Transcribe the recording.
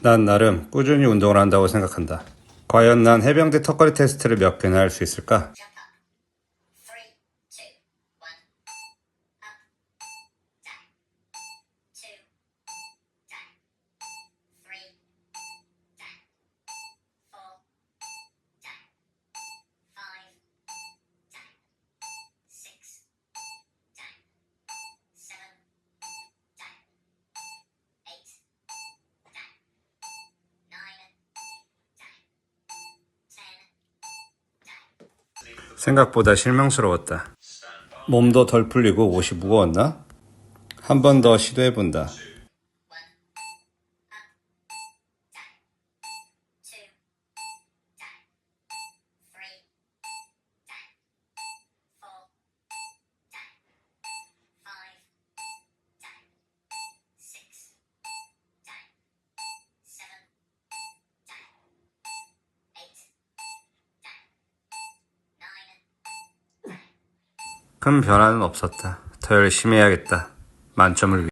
난 나름 꾸준히 운동을 한다고 생각한다. 과연 난 해병대 턱걸이 테스트를 몇 개나 할 수 있을까? 생각보다 실망스러웠다. 몸도 덜 풀리고 옷이 무거웠나? 한 번 더 시도해본다. 큰 변화는 없었다. 더 열심히 해야겠다. 만점을 위해.